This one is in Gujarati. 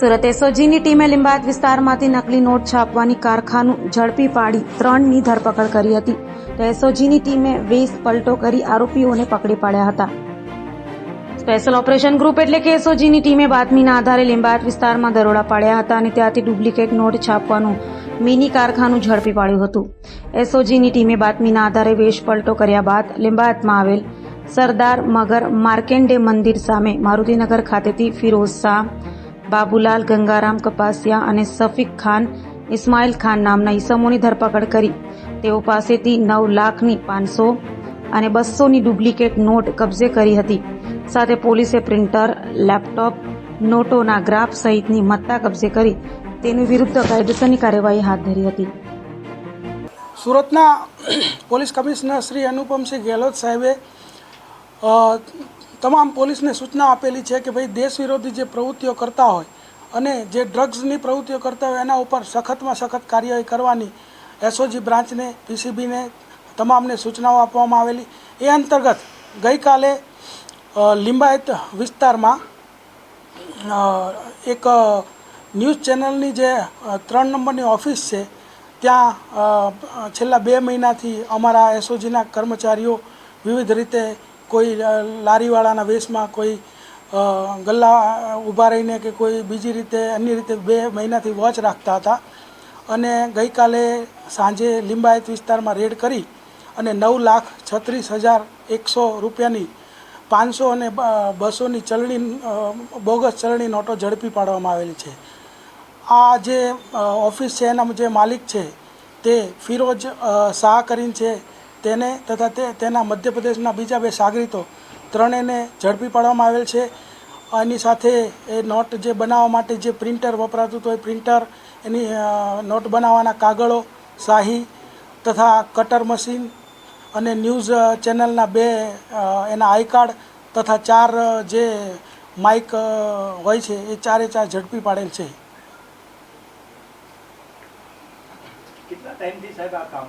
સુરત એસઓજીની ટીમે લિંબાયત વિસ્તારમાંથી નકલી નોટ છાપવાની કારખાનું ઝડપી પાડી ત્રણની ધરપકડ કરી હતી. તો એસઓજીની ટીમે વેશ પલટો કરી આરોપીઓને પકડી પાડ્યા હતા. સ્પેશિયલ ઓપરેશન ગ્રુપ એટલે કે એસઓજીની ટીમે બાતમીના આધારે લિંબાયત વિસ્તારમાં દરોડા પાડ્યા હતા અને ત્યાંથી ડુપ્લિકેટ નોટ છાપવાનું મિની કારખાનું ઝડપી પાડ્યું હતું. એસઓજીની ટીમે બાતમીના આધારે વેશ પલટો કર્યા બાદ લિંબાયતમાં આવેલ સરદાર મગર માર્કેન્ડે મંદિર સામે મારુતિનગર ખાતેથી ફિરોઝ શાહ બાબુલાલ, ગંગારામ, કપાસિયા અને સફીક ખાન, ઇસ્માઇલ ખાન નામના ઈસમોની ધરપકડ કરી. તેઓ પાસેથી નવ લાખની પાંચસો અને બસોની ડુપ્લિકેટ નોટ કબજે કરી હતી. સાથે પોલીસે પ્રિન્ટર, લેપટોપ, નોટોના ગ્રાફ સહિતની મત્તા કબજે કરી તેની વિરુદ્ધ કાયદેસરની કાર્યવાહી હાથ ધરી હતી. સુરતના પોલીસ કમિશનર શ્રી અનુપમસિંહ ગેહલોત સાહેબે તમામ પોલીસને સૂચના આપેલી છે કે ભાઈ દેશ વિરોધી જે પ્રવૃત્તિઓ કરતા હોય અને જે ડ્રગ્સની પ્રવૃત્તિઓ કરતા હોય, એના ઉપર સખતમાં સખત કાર્યવાહી કરવાની એસઓજી બ્રાન્ચને, પીસીબીને તમામને સૂચનાઓ આપવામાં આવેલી. એ અંતર્ગત ગઈકાલે લિંબાયત વિસ્તારમાં એક ન્યૂઝ ચેનલની જે ત્રણ નંબરની ઓફિસ છે, ત્યાં છેલ્લા બે મહિનાથી અમારા એસઓજીના કર્મચારીઓ વિવિધ રીતે કોઈ લારીવાળાના વેશમાં કોઈ ગલ્લા ઊભા રહીને કે કોઈ બીજી રીતે, અન્ય રીતે બે મહિનાથી વોચ રાખતા હતા. અને ગઈકાલે સાંજે લિંબાયત વિસ્તારમાં રેડ કરી અને નવ લાખ છત્રીસ હજાર એકસો રૂપિયાની પાંચસો અને બસોની ચલણી બોગસ ચલણી નોટો ઝડપી પાડવામાં આવેલી છે. આ જે ઓફિસ છે, એના જે માલિક છે તે ફિરોજ શાહ કરીને છે. તેને તથા તે તેના મધ્યપ્રદેશના બીજા બે સાગરીતો ત્રણેયને ઝડપી પાડવામાં આવેલ છે. એની સાથે એ નોટ જે બનાવવા માટે જે પ્રિન્ટર વપરાતું હતું, એ પ્રિન્ટર એની નોટ બનાવવાના કાગળો, શાહી તથા કટર મશીન અને ન્યૂઝ ચેનલના બે એના આઈ કાર્ડ તથા ચાર જે માઇક હોય છે, એ ચારે ચાર ઝડપી પાડેલ છે. કેટલા ટાઈમથી સાહેબ આ કામ